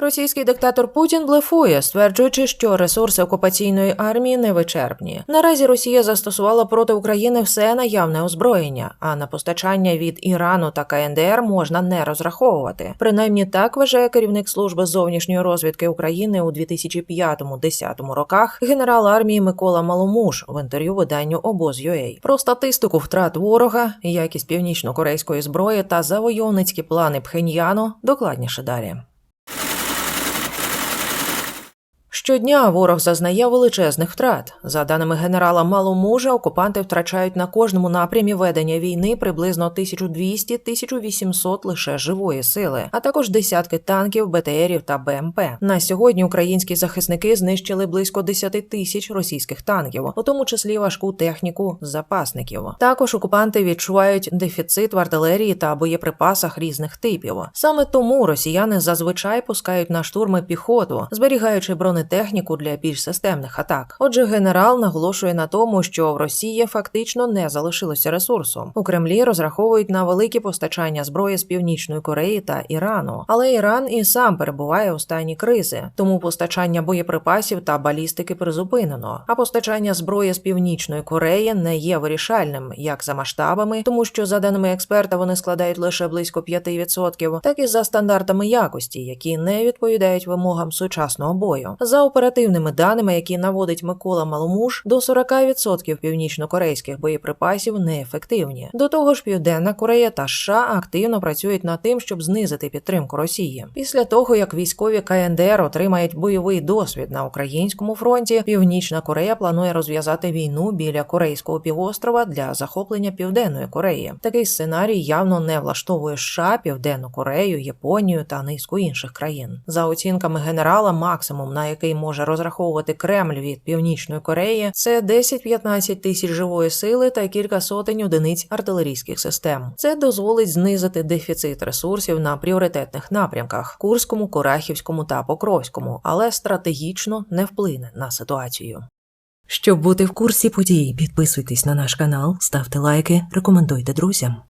Російський диктатор Путін блефує, стверджуючи, що ресурси окупаційної армії не вичерпні. Наразі Росія застосувала проти України все наявне озброєння, а на постачання від Ірану та КНДР можна не розраховувати. Принаймні так вважає керівник служби зовнішньої розвідки України у 2005-10 роках генерал армії Микола Маломуш в інтерв'ю виданню Обоз.UA. Про статистику втрат ворога, якість північно-корейської зброї та завойовницькі плани Пхеньяну докладніше далі. Щодня ворог зазнає величезних втрат. За даними генерала Маломужа, окупанти втрачають на кожному напрямі ведення війни приблизно 1200-1800 лише живої сили, а також десятки танків, БТРів та БМП. На сьогодні українські захисники знищили близько 10 тисяч російських танків, у тому числі важку техніку запасників. Також окупанти відчувають дефіцит в артилерії та боєприпасах різних типів. Саме тому росіяни зазвичай пускають на штурми піхоту, зберігаючи бронетехніку для більш системних атак. Отже, генерал наголошує на тому, що в Росії фактично не залишилося ресурсу. У Кремлі розраховують на великі постачання зброї з північної Кореї та Ірану, але Іран і сам перебуває у стані кризи, тому постачання боєприпасів та балістики призупинено. А постачання зброї з північної Кореї не є вирішальним як за масштабами, тому що за даними експерта вони складають лише близько 5%, так і за стандартами якості, які не відповідають вимогам сучасного бою. За оперативними даними, які наводить Микола Маломуш, до 40% північно-корейських боєприпасів неефективні. До того ж, Південна Корея та США активно працюють над тим, щоб знизити підтримку Росії. Після того, як військові КНДР отримають бойовий досвід на українському фронті, Північна Корея планує розв'язати війну біля Корейського півострова для захоплення Південної Кореї. Такий сценарій явно не влаштовує США, Південну Корею, Японію та низку інших країн. За оцінками генерала, максимум на який може розраховувати Кремль від Північної Кореї, це 10-15 тисяч живої сили та кілька сотень одиниць артилерійських систем. Це дозволить знизити дефіцит ресурсів на пріоритетних напрямках Курському, Курахівському та Покровському, але стратегічно не вплине на ситуацію. Щоб бути в курсі подій, підписуйтесь на наш канал, ставте лайки, рекомендуйте друзям.